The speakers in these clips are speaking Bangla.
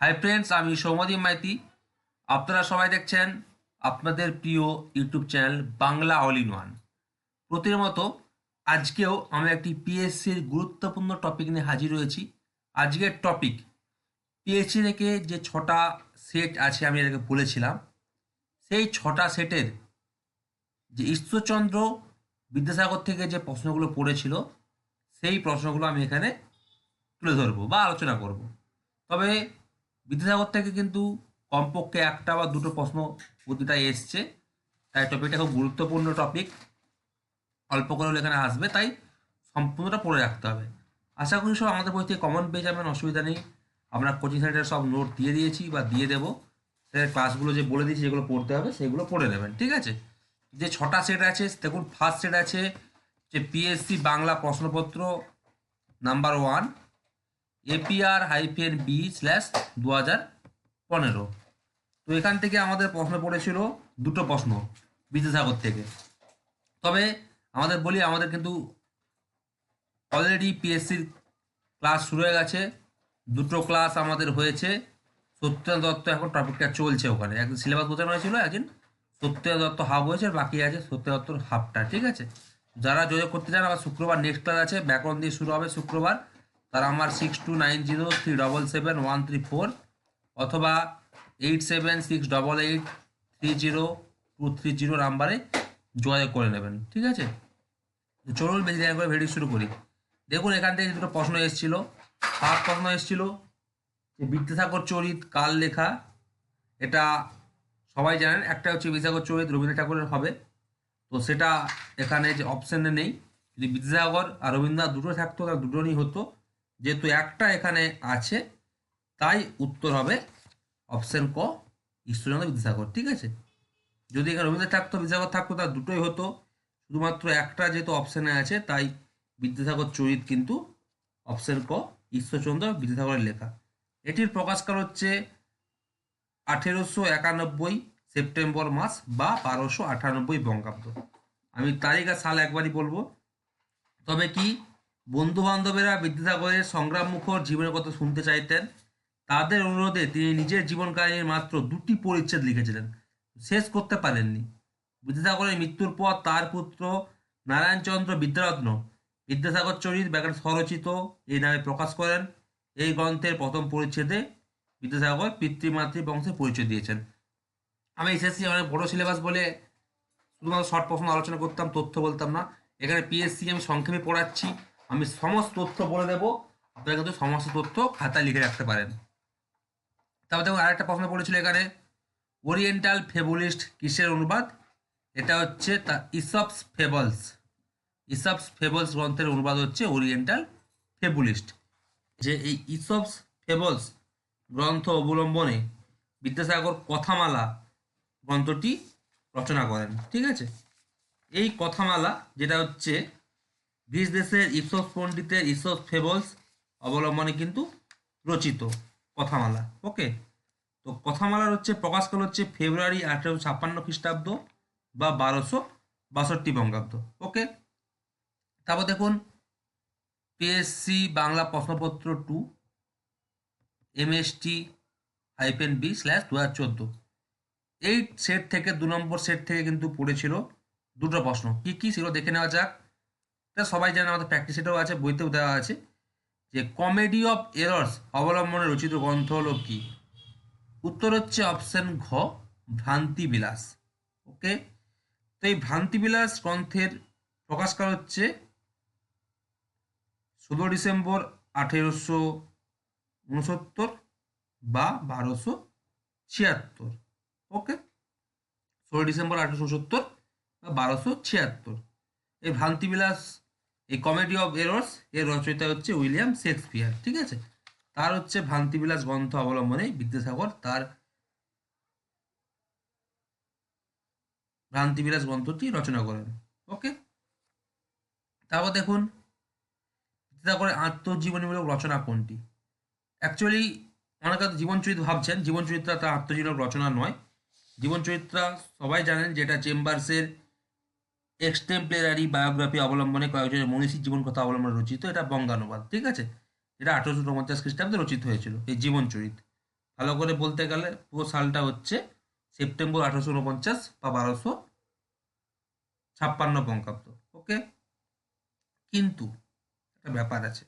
হাই ফ্রেন্ডস আমি সৌমদীপ মাইতি। আপনারা সবাই দেখছেন আপনাদের প্রিয় YouTube channel Bangla all in one. প্রতির মতো আজকেও আমি একটি পিএসসির গুরুত্বপূর্ণ টপিক নিয়ে হাজির হয়েছি আজকের টপিক পিএসসি থেকে যে ছটা সেট আছে, আমি এটাকে বলেছিলাম। সেই ছটা সেটের যে ঈশ্বরচন্দ্র বিদ্যাসাগর থেকে যে প্রশ্নগুলো পড়েছিল, সেই প্রশ্নগুলো আমি এখানে তুলে ধরবো বা আলোচনা করব। তবে বিদ্যাসাগর থেকে কিন্তু কমপক্ষে একটা বা দুটো প্রশ্ন প্রতিটা এসছে। তাই টপিকটা খুব গুরুত্বপূর্ণ টপিক অল্প করে হলে এখানে আসবে, তাই সম্পূর্ণটা পড়ে রাখতে হবে। আশা করি সব আমাদের বই থেকে কমন পেয়ে যাবেন, অসুবিধা নেই। আমরা কোচিং সেন্টারে সব নোট দিয়ে দিয়েছি বা দিয়ে দেবো। স্যার ক্লাসগুলো যে বলে দিয়েছি, যেগুলো পড়তে হবে, সেগুলো পড়ে নেবেন, ঠিক আছে? যে ছটা সেট আছে, দেখুন ফার্স্ট সেট আছে যে পিএসসি বাংলা প্রশ্নপত্র number one APR hyphen B slash দু হাজার পনেরো। তো এখান থেকে আমাদের প্রশ্ন পড়েছিল দুটো প্রশ্ন বিদ্যাসাগর থেকে। তবে আমাদের বলি, আমাদের কিন্তু অলরেডি পিএসসির ক্লাস শুরু হয়ে গেছে। দুটো ক্লাস আমাদের হয়েছে। সত্যেন্দ্র দত্ত এখন টপিকটা চলছে ওখানে। একদিন সিলেবাস বোঝানো হয়েছিল, একদিন সত্যেন্দ্র দত্ত হাফ হয়েছে, বাকি আছে সত্যেন্দ্র দত্তর হাফটা ঠিক আছে? যারা যোগাযোগ করতে চান, আবার শুক্রবার নেক্সট ক্লাস আছে, ব্যাকরণ দিয়ে শুরু হবে শুক্রবার। তারা আমার six two nine zero three double seven one three four অথবা eight seven six double eight three zero two three zero নাম্বারে যোগাযোগ করে নেবেন, ঠিক আছে? চলুন বেশি দেরি করে ভিডিও শুরু করি। দেখুন, এখান থেকে দুটো প্রশ্ন এসেছিল। ফার্স্ট প্রশ্ন এসেছিল যে বিদ্যাসাগর চরিত কাল লেখা? এটা সবাই জানেন একটা হচ্ছে বিদ্যাসাগর চরিত রবীন্দ্র ঠাকুরের হবে। তো সেটা এখানে যে অপশানে নেই। যদি বিদ্যাসাগর আর রবীন্দ্রনাথ দুটো থাকতো, তাহলে দুটোরই হতো। যেহেতু একটা এখানে আছে, তাই উত্তর হবে অপশন ক, ঈশ্বরচন্দ্র বিদ্যাসাগর, ঠিক আছে? যদি এখানে রবীন্দ্রনাথ থাকতো বিদ্যাসাগর থাকতো তার দুটোই হতো। শুধুমাত্র একটা যেহেতু অপশানে আছে, তাই বিদ্যাসাগর চরিত কিন্তু অপশন ক, ঈশ্বরচন্দ্র বিদ্যাসাগরের লেখা। এটির প্রকাশকাল হচ্ছে আঠেরোশো একানব্বই সেপ্টেম্বর মাস বা বারোশো আটানব্বই বঙ্গাব্দ। আমি তারিখ আর সাল একবারই বলব। তবে কি বন্ধু বান্ধবেরা বিদ্যাসাগরের সংগ্রাম মুখর জীবনের কথা শুনতে চাইতেন। তাদের অনুরোধে তিনি নিজের জীবন কাহিনীর মাত্র দুটি পরিচ্ছেদ লিখেছিলেন। শেষ করতে পারেননি। বিদ্যাসাগরের মৃত্যুর পর তার পুত্র নারায়ণচন্দ্র বিদ্যারত্ন বিদ্যাসাগর চরিত ব্যাকরণ স্বরচিত এই নামে প্রকাশ করেন। এই গ্রন্থের প্রথম পরিচ্ছেদে বিদ্যাসাগর পিতৃমাতৃ বংশে পরিচয় দিয়েছেন। আমি এসএসসি অনেক বড় সিলেবাস বলে শুধুমাত্র শর্ট প্রশ্ন আলোচনা করতাম, তথ্য বলতাম না। এখানে পিএসসি আমি সংক্ষেপে পড়াচ্ছি। আমি সমস্ত তথ্য বলে দেব। আপনারা কিন্তু সমস্ত তথ্য খাতায় লিখে রাখতে পারেন। তারপর দেখুন আরেকটা প্রশ্ন পড়েছিল এখানে ওরিয়েন্টাল ফেবুলিস্ট কিসের অনুবাদ? এটা হচ্ছে তা ইসপস ফেবলস ইসপস ফেবলস গ্রন্থের অনুবাদ হচ্ছে ওরিয়েন্টাল ফেবুলিস্ট যে এই ইসপস ফেবলস গ্রন্থ অবলম্বনে বিদ্যাসাগর কথামালা গ্রন্থটি রচনা করেন। ঠিক আছে? এই কথামালা যেটা হচ্ছে গ্রিস দেশের ইসোস পণ্ডিতের ইসোস ফেবলস অবলম্বনে কিন্তু রচিত কথামালা ওকে তো কথামালার হচ্ছে প্রকাশকাল হচ্ছে ফেব্রুয়ারি আঠেরোশো ছাপ্পান্ন খ্রিস্টাব্দ বা বারোশো বাষট্টি বঙ্গাব্দ ওকে তারপর দেখুন পিএসসি বাংলা প্রশ্নপত্র two MST hyphen B slash দু হাজার চোদ্দ। এই সেট থেকে, দু নম্বর সেট থেকে কিন্তু পড়েছিল দুটো প্রশ্ন। কি কি সেগুলো দেখে নেওয়া যাক। সবাই জানে আমাদের প্র্যাকটিস সেটাও আছে, বইতেও দেওয়া আছে যে কমেডি অফ এরর্স অবলম্বনে রচিত গ্রন্থ হলো কি? উত্তর হচ্ছে অপশন ঘ ভ্রান্তি বিলাস ওকে তো এই ভ্রান্তি বিলাস গ্রন্থের প্রকাশকাল হচ্ছে ষোলো ডিসেম্বর আঠেরোশো উনসত্তর বা বারোশো ছিয়াত্তর। ওকে ষোলো ডিসেম্বর আঠেরোশো সত্তর বা বারোশো ছিয়াত্তর। এই ভ্রান্তিবিলাস এই কমেডি অফ এরর্স এর রচয়িতা হচ্ছে উইলিয়াম শেক্সপিয়ার, ঠিক আছে? তার হচ্ছে ভ্রান্তিবিলাস গ্রন্থ অবলম্বনে বিদ্যাসাগর তার ভ্রান্তিবিলাস গ্রন্থটি রচনা করেন, ওকে? তারপর দেখুন, বিদ্যাসাগরের আত্মজীবনীমূলক রচনা কোনটি? অ্যাকচুয়ালি অনেকে জীবন চরিত্র ভাবছেন জীবন চরিত্রা তার আত্মজীবনীমূলক রচনা নয়। জীবন চরিত্রা সবাই জানেন যেটা চেম্বার্সের এক্সটেম্পলারি বায়োগ্রাফি অবলম্বনে কয়েকজনের মনীষীর জীবন কথা অবলম্বনে রচিত, এটা বঙ্গানুবাদ, ঠিক আছে? এটা আঠারোশো উনপঞ্চাশ খ্রিস্টাব্দে রচিত হয়েছিল, এই জীবন চরিত ভালো করে বলতে গেলে পুরো সালটা হচ্ছে সেপ্টেম্বর আঠারোশো উনপঞ্চাশ বা বারোশো ছাপ্পান্ন বঙ্গাব্দ, ওকে? কিন্তু একটা ব্যাপার আছে।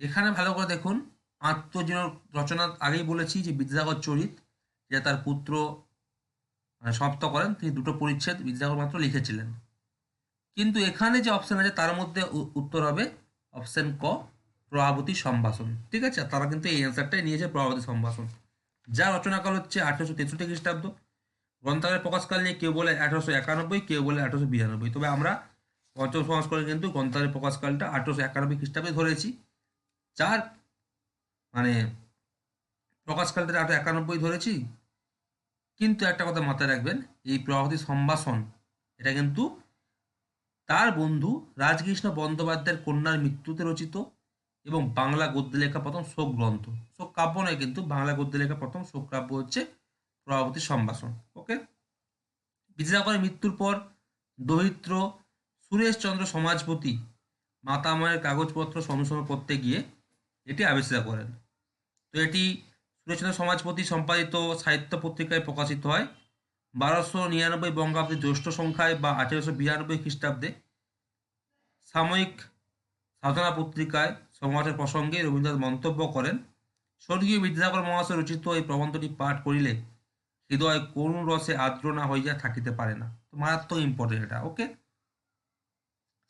এখানে ভালো করে দেখুন আত্মজীবন রচনা আগেই বলেছি যে বিদ্যাসাগর চরিত, যেটা তার পুত্র মানে সমাপ্ত করেন, তিনি দুটো পরিচ্ছেদ বিদ্যাসাগর মাত্র লিখেছিলেন। কিন্তু এখানে যে অপশন আছে, তার মধ্যে উত্তর হবে অপশন ক প্রভাবতী সম্ভাষণ। ঠিক আছে? তারা কিন্তু এই অ্যান্সারটাই নিয়েছে প্রভাবতী সম্ভাষণ। যা রচনাকাল হচ্ছে আঠারোশো তেষট্টি খ্রিস্টাব্দ। গ্রন্থাগারের প্রকাশকাল নিয়ে কেউ বলে আঠারোশো একানব্বই, কেউ বলে আঠারোশো বিরানব্বই। তবে আমরা পঞ্চম সংস্করণে কিন্তু গ্রন্থাগারের প্রকাশকালটা আঠারোশো একানব্বই খ্রিস্টাব্দে ধরেছি। যার মানে প্রকাশকালটা আঠারো একানব্বই ধরেছি। কিন্তু একটা কথা মাথায় রাখবেন, এই প্রভাবতী সম্ভাষণ, এটা কিন্তু তার বন্ধু রাজকৃষ্ণ বন্দ্যোপাধ্যায়ের কন্যার মৃত্যুতে রচিত এবং বাংলা গদ্যে লেখা প্রথম শোক গ্রন্থ। শোক কাব্য নয় কিন্তু বাংলা গদ্য লেখা প্রথম শোক কাব্য হচ্ছে প্রভাবতী সম্ভাষণ। ওকে? বিদ্যাসাগরের মৃত্যুর পর দরিদ্র সুরেশচন্দ্র সমাজপতি মাতাময়ের কাগজপত্র অনুসরণ করতে গিয়ে এটি আবিষ্কার করেন। তো এটি সুরেশচন্দ্র সমাজপতি সম্পাদিত সাহিত্য পত্রিকায় প্রকাশিত হয়। বারোশো নিরানব্বই বঙ্গাব্দে জ্যৈষ্ঠ সংখ্যায় বা আঠেরোশো বিরানব্বই খ্রিস্টাব্দে। সাময়িক সাধনা পত্রিকায় সমাজের প্রসঙ্গে রবীন্দ্রনাথ মন্তব্য করেন, স্বর্গীয় বিদ্যাসাগর মহাশয় রচিত এই প্রবন্ধটি পাঠ করিলে হৃদয় করুণ রসে আর্দ্র না হইয়া থাকিতে পারে না। মারাত্মক ইম্পর্টেন্ট এটা ওকে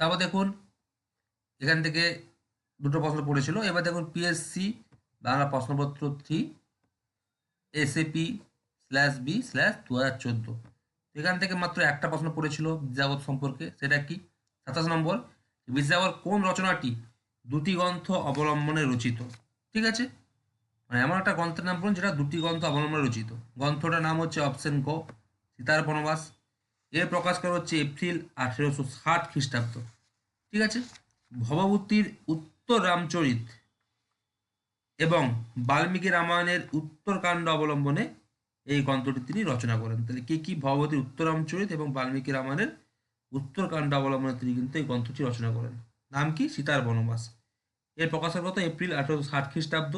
তারপর দেখুন, এখান থেকে দুটো প্রশ্ন পড়েছিল। এবার দেখুন পিএসসি বাংলা প্রশ্নপত্র three SAP slash B slash দু হাজার চোদ্দ। এখান থেকে মাত্র একটা প্রশ্ন পড়েছিল বিদ্যাগত সম্পর্কে, সেটা কি? সাতাশ নম্বর বিদ্যাগর কোন রচনাটি দুটি গ্রন্থ অবলম্বনে রচিত? ঠিক আছে? মানে এমন একটা গ্রন্থের নাম বলুন যেটা দুটি গ্রন্থ অবলম্বনে রচিত। গ্রন্থটার নাম হচ্ছে অপশন ক সীতার বনবাস। এর প্রকাশকার হচ্ছে এপ্রিল আঠেরোশো ষাট খ্রিস্টাব্দ। ঠিক আছে? ভবভূতির উত্তর রামচরিত এবং বাল্মীকি রামায়ণের উত্তরকাণ্ড অবলম্বনে এই গ্রন্থটি তিনি রচনা করেন। তাহলে কি কি ভগবতীর উত্তর রামচরিত এবং বাল্মীকি রামায়ণের উত্তরকাণ্ড অবলম্বনে তিনি কিন্তু এই গ্রন্থটি রচনা করেন। নাম কি? সীতার বনবাস। এর প্রকাশের কথা এপ্রিল আঠারোশো ষাট খ্রিস্টাব্দ।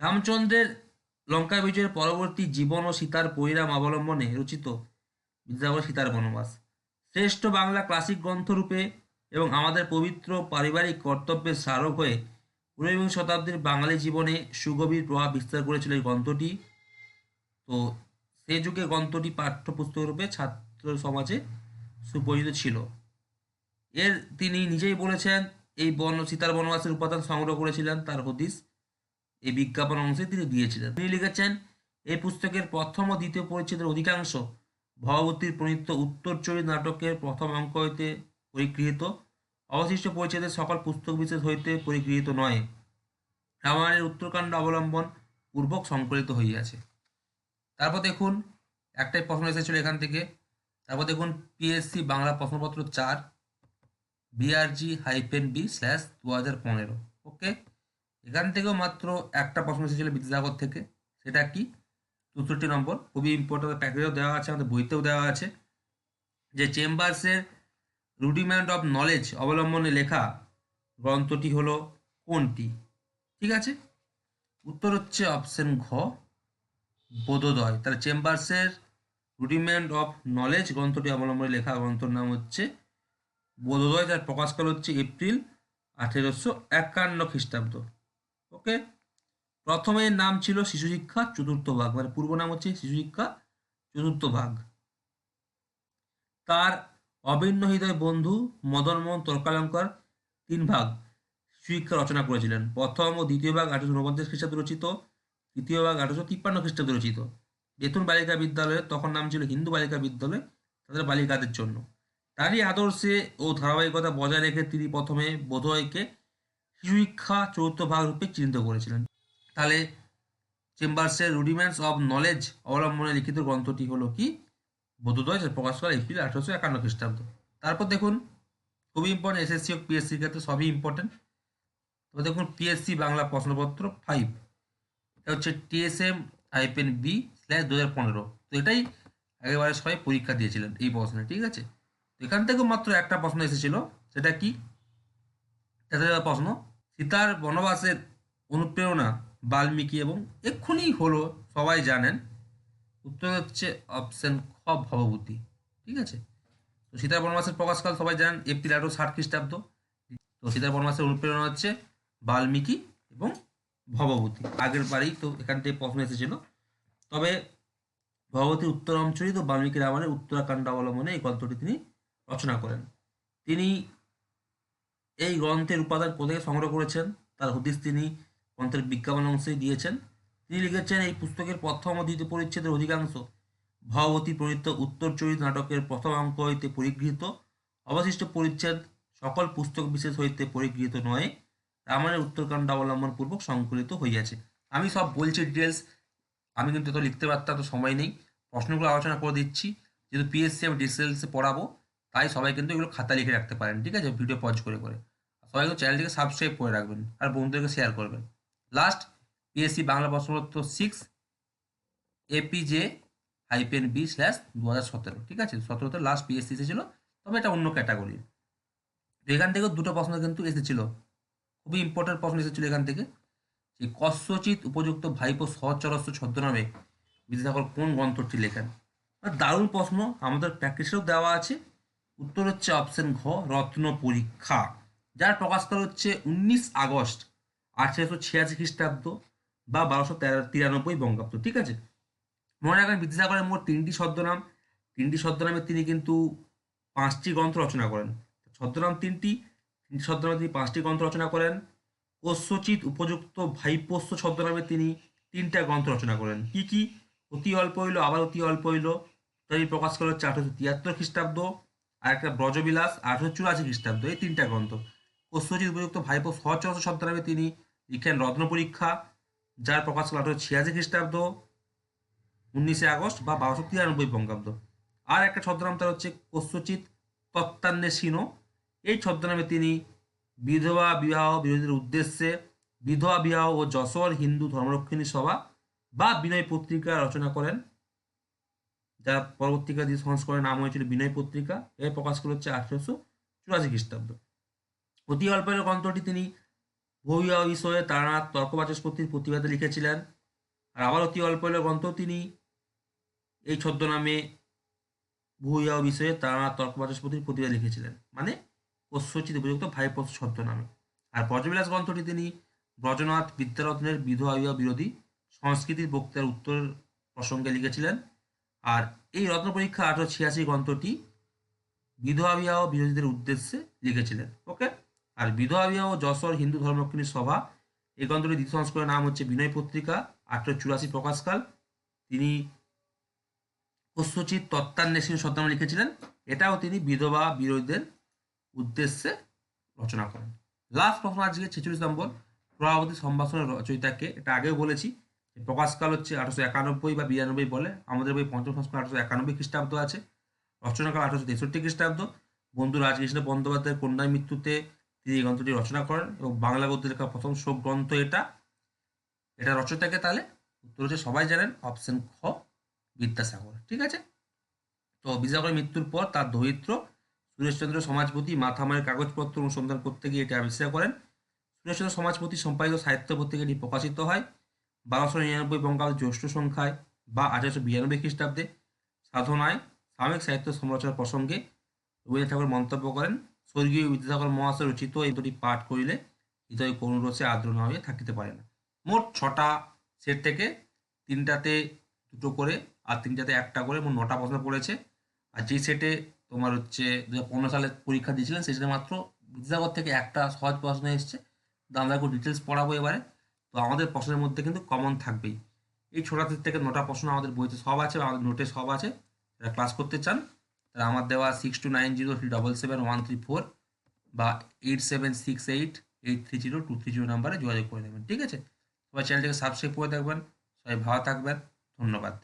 রামচন্দ্রের লঙ্কা বিজয়ের পরবর্তী জীবন ও সীতার পরিণাম অবলম্বনে রচিত বিদ্যাসাগর সীতার বনবাস। শ্রেষ্ঠ বাংলা ক্লাসিক গ্রন্থরূপে এবং আমাদের পবিত্র পারিবারিক কর্তব্যের স্মারক হয়ে ঊনবিংশ শতাব্দীর বাঙালি জীবনে সুগভীর প্রভাব বিস্তার করেছিল এই গ্রন্থটি। তো সে যুগে গ্রন্থটি পাঠ্যপুস্তক রূপে ছাত্র সমাজে সুপরিচিত ছিল। এর তিনি নিজেই বলেছেন, এই বন সীতার বনবাসের উপাদান সংগ্রহ করেছিলেন, তার হদিস, এই বিজ্ঞাপন অংশে তিনি দিয়েছিলেন। তিনি লিখেছেন, এই পুস্তকের প্রথম ও দ্বিতীয় পরিচ্ছেদের অধিকাংশ ভগবতীর প্রণীত উত্তরচরিত নাটকের প্রথম অঙ্ক হইতে পরিগৃহীত। অবশিষ্ট পরিচ্ছেদের সকল পুস্তক বিশেষ হইতে পরিগৃহীত নয়। রামায়ণের উত্তরকাণ্ড অবলম্বন পূর্বক সংকলিত হইয়াছে। তারপর দেখুন, একটাই প্রশ্ন এসেছিল এখান থেকে। তারপর দেখুন পিএসসি বাংলা প্রশ্নপত্র চার বিআরজি হাইফেন বি স্ল্যাশ দু হাজার পনেরো। ওকে এখান থেকেও মাত্র একটা প্রশ্ন এসেছিল বিদ্যাসাগর থেকে। সেটা কি? চৌষট্টি নম্বর। খুবই ইম্পর্টেন্ট প্যাকেজেও দেওয়া আছে, আমাদের বইতেও দেওয়া আছে। যে চেম্বার্সের রুডিমেন্ট অফ নলেজ অবলম্বনে লেখা গ্রন্থটি হলো কোনটি? ঠিক আছে? উত্তর হচ্ছে অপশন ঘ, বোধোদয়। তাহলে চেম্বার্সের রুডিমেন্ট অফ নলেজ গ্রন্থটি অবলম্বনে লেখা গ্রন্থর নাম হচ্ছে বোধোদয়। যার প্রকাশকাল হচ্ছে এপ্রিল আঠেরোশো একান্ন খ্রিস্টাব্দ। ওকে? প্রথমে নাম ছিল শিশু শিক্ষা চতুর্থ ভাগ। মানে পূর্ব নাম হচ্ছে শিশু শিক্ষা চতুর্থ ভাগ। তার অভিন্ন হৃদয় বন্ধু মদনমোহন তর্কালঙ্কর তিন ভাগ শিক্ষা রচনা করেছিলেন। প্রথম ও দ্বিতীয় ভাগ আঠারোশো উনপঞ্চাশ খ্রিস্টাব্দে রচিত, তৃতীয় ভাগ আঠারোশো তিপ্পান্ন খ্রিস্টাব্দে রচিত। বেতন বালিকা বিদ্যালয়ে তখন নাম ছিল হিন্দু বালিকা বিদ্যালয় তাদের বালিকাদের জন্য। তারই আদর্শে ও ধারাবাহিকতা বজায় রেখে তিনি প্রথমে বোধহয়কে শিশু শিক্ষা চতুর্থ ভাগ রূপে চিহ্নিত করেছিলেন। তাহলে চেম্বার্সের রুডিমেন্টস অফ নলেজ অবলম্বনে লিখিত গ্রন্থটি হলো কি? বোধোদয় যার প্রকাশ করা এপ্রিল আঠারোশো একান্ন খ্রিস্টাব্দ। তারপর দেখুন, খুবই ইম্পর্টেন্ট এসএসসি ও পিএসসির ক্ষেত্রে সবই ইম্পর্টেন্ট তবে দেখুন পিএসসি বাংলা প্রশ্নপত্র ফাইভ এটা হচ্ছে টিএসএম আইপেন বি স্ল্যাশ দু হাজার পনেরো। তো এটাই একেবারে সবাই পরীক্ষা দিয়েছিলেন এই প্রশ্নে, ঠিক আছে? এখান থেকেও মাত্র একটা প্রশ্ন এসেছিল, সেটা কি? প্রশ্ন, সীতার বনবাসের অনুপ্রেরণা বাল্মীকি এবং এক্ষুনি হলো, সবাই জানেন? উত্তর হচ্ছে অপশন খ ভবভূতি ঠিক আছে? তো সীতার বনবাসের প্রকাশকাল সবাই জানেন, এপ্রিল আঠারো ষাট খ্রিস্টাব্দ। তো সীতার বনবাসের অনুপ্রেরণা হচ্ছে বাল্মীকি এবং ভবভূতি আগের বারেই তো এখান থেকে প্রশ্ন এসেছিল। তবে ভগবতী উত্তরামচরিত বাল্মীকি রামায়ণের উত্তরাকাণ্ড অবলম্বনে এই গ্রন্থটি তিনি রচনা করেন। তিনি এই গ্রন্থের উপাদান কোথায় সংগ্রহ করেছেন, তার হদিস তিনি গ্রন্থের বিজ্ঞাপন অংশে দিয়েছেন। তিনি লিখেছেন, এই পুস্তকের প্রথম ও দ্বিতীয় পরিচ্ছেদের অধিকাংশ ভগবতী প্রণীত উত্তর চরিত নাটকের প্রথম অঙ্ক হইতে পরিগৃহীত। অবশিষ্ট পরিচ্ছেদ সকল পুস্তক বিশেষ হইতে পরিগৃহীত নয়। রামায়ণের উত্তরকাণ্ড অবলম্বন পূর্বক সংকলিত হইয়াছে। আমি সব বলছি ডিটেলস আমি কিন্তু এত লিখতে পারতাম তো সময় নেই। প্রশ্নগুলো আলোচনা করে দিচ্ছি। যেহেতু পিএসসি আমি ডিটেলসে পড়াবো, তাই সবাই কিন্তু এগুলো খাতা লিখে রাখতে পারেন, ঠিক আছে? ভিডিও পজ করে করে। সবাই কিন্তু চ্যানেলটিকে সাবস্ক্রাইব করে রাখবেন আর বন্ধুদেরকে শেয়ার করবেন। লাস্ট পিএসসি বাংলা প্রশ্নপত্র six APJ hyphen B slash দু হাজার সতেরো, ঠিক আছে? সতেরোতে লাস্ট পিএসসি এসেছিল তবে এটা অন্য ক্যাটাগরির তো এখান থেকেও দুটো প্রশ্ন কিন্তু এসেছিল। খুবই ইম্পর্টেন্ট প্রশ্ন এসেছিল এখান থেকে। যে কস্যচিত উপযুক্ত ভাইপো সচরস্য ছদ্মনামে বিদ্যাসাগর কোন গ্রন্থটি লেখেন? দারুণ প্রশ্ন। আমাদের প্র্যাকটিসেও দেওয়া আছে। উত্তর হচ্ছে অপশন ঘ, রত্ন পরীক্ষা। যার প্রকাশকাল হচ্ছে উনিশ আগস্ট আঠেরোশো ছিয়াশি খ্রিস্টাব্দ বা বারোশো তেরো তিরানব্বই বঙ্গাব্দ, ঠিক আছে? মনে রাখবেন বিদ্যাসাগরের মোট তিনটি ছদ্মনাম। তিনটি ছদ্মনামে তিনি কিন্তু পাঁচটি গ্রন্থ রচনা করেন। ছদ্মনাম তিনটি তিনটি ছদ্মনামে তিনি পাঁচটি গ্রন্থ রচনা করেন। কস্যচিত উপযুক্ত ভাইপোষ্য ছদ্মনামে তিনি তিনটা গ্রন্থ রচনা করেন। কি কি? অতি অল্প হইল, আবার অতি অল্প হইল। তাই প্রকাশ করা হচ্ছে তিয়াত্তর খ্রিস্টাব্দ। আর একটা ব্রজবিলাস, আঠারোশো চুরাশি খ্রিস্টাব্দ। এই তিনটা গ্রন্থ। কস্যচিত উপযুক্ত ভাইপো সচরস ছদ্মনামে তিনি লিখেন রত্ন পরীক্ষা, যার প্রকাশ করা আঠারোশো ছিয়াশি খ্রিস্টাব্দ। উনিশে আগস্ট বা বারোশো তিরানব্বই বঙ্গাব্দ। আর একটা ছদ্মনাম তার হচ্ছে কস্যচিত তত্ত্বান্নে সিনো এই ছদ্মনামে তিনি বিধবা বিবাহ বিরোধীদের উদ্দেশ্যে বিধবা বিবাহ ও যশোর হিন্দু ধর্মরক্ষিণী সভা বা বিনয় পত্রিকা রচনা করেন। যার পরবর্তীকালে যে সংস্করণের নাম হয়েছিল বিনয় পত্রিকা। এর প্রকাশ করে হচ্ছে আঠারোশো চুরাশি খ্রিস্টাব্দ। অতি অল্পের গ্রন্থটি তিনি ভবিবাহ বিষয়ে তারানাথ তর্কবাচস্পতির প্রতিবাদে লিখেছিলেন। আর আবার অতি অল্পের গ্রন্থ তিনি এই ছদ্মনামে ভূবিবাহ বিষয়ে তারা তর্ক তর্কবাচস্পতির প্রতিবাদ লিখেছিলেন। মানে কস্যচিত উপযুক্ত ভাইপথ ছদ্মনামে। আর ব্রজবিলাস গ্রন্থটি তিনি ব্রজনাথ বিদ্যারত্নের বিধবা বিরোধী সংস্কৃতির বক্তার উত্তর প্রসঙ্গে লিখেছিলেন। আর এই রত্ন পরীক্ষা আঠারো ছিয়াশি গ্রন্থটি বিধবা বিবাহ বিরোধীদের উদ্দেশ্যে লিখেছিলেন। ওকে? আর বিধবা বিবাহ যশোর হিন্দু ধর্মরক্ষিণী সভা, এই গ্রন্থটির দ্বিতীয় সংস্করণের নাম হচ্ছে বিনয় পত্রিকা আঠারো চুরাশি প্রকাশকাল। তিনি কস্যচিত তত্ত্বান্বেষণ ছদ্মনামে লিখেছিলেন। এটাও তিনি বিধবা বিরোধীদের উদ্দেশ্যে রচনা করেন। লাস্ট প্রশ্ন আজকে ছেচল্লিশ নম্বর। প্রভাবতী সম্ভাষণের রচয়িতাকে, এটা আগেও বলেছি প্রকাশকাল হচ্ছে আঠারোশো একানব্বই বা বিরানব্বই বলে, আমাদের বই পঞ্চম সংস্করণ আঠারোশো একানব্বই খ্রিস্টাব্দ আছে। রচনাকাল আঠারোশো তেষট্টি খ্রিস্টাব্দ। বন্ধু রাজকৃষ্ণ বন্দ্যোপাধ্যায়ের কন্যার মৃত্যুতে তিনি এই গ্রন্থটি রচনা করেন এবং বাংলা গদ্যে লেখা প্রথম শোক গ্রন্থ এটা। এটা রচয়িতাকে তাহলে উত্তর হচ্ছে সবাই জানেন, অপশন খ, বিদ্যাসাগর। ঠিক আছে? তো বিদ্যাসাগরের মৃত্যুর পর তার দরিদ্র সুরেশচন্দ্র সমাজপতি মাথামারের কাগজপত্র অনুসন্ধান করতে গিয়ে এটি আবিষ্কার করেন। সুরেশচন্দ্র সমাজপতি সম্পাদিত সাহিত্য পত্রিকা এটি প্রকাশিত হয় বারোশো নিরানব্বই বঙ্গাব্দ জ্যৈষ্ঠ সংখ্যায় বা আঠারোশো বিরানব্বই খ্রিস্টাব্দে। সাধনায় সাময়িক সাহিত্য সমালোচনার প্রসঙ্গে রবীন্দ্রনাথ ঠাকুর মন্তব্য করেন, স্বর্গীয় বিদ্যাসাগর মহাশয় রচিত এই দুটি পাঠ করিলে হৃদয় করুণ রসে আদ্র না হয়ে থাকিতে পারে না। মোট ছটা সেট থেকে তিনটাতে দুটো করে, আর তিন তিনটাতে একটা করে মোট নটা প্রশ্ন পড়েছে। আর যে সেটে তোমার হচ্ছে দু হাজার পনেরো সালে পরীক্ষা দিয়েছিলেন সেখানে মাত্র বিদ্যাসাগর থেকে একটা সহজ প্রশ্ন এসছে। তো আমরা একটু ডিটেলস পড়াবো এবারে। তো আমাদের প্রশ্নের মধ্যে কিন্তু কমন থাকবেই। এই ছোটা থেকে নটা প্রশ্ন আমাদের বইতে সব আছে আমাদের নোটে সব আছে। যারা ক্লাস করতে চান, তারা আমার দেওয়া six two nine zero three double seven one three four বা eight seven six eight eight three zero two three zero নাম্বারে যোগাযোগ করে দেবেন ঠিক আছে? সবাই চ্যানেলটিকে সাবস্ক্রাইব করে দেখবেন সবাই ভালো থাকবেন। ধন্যবাদ।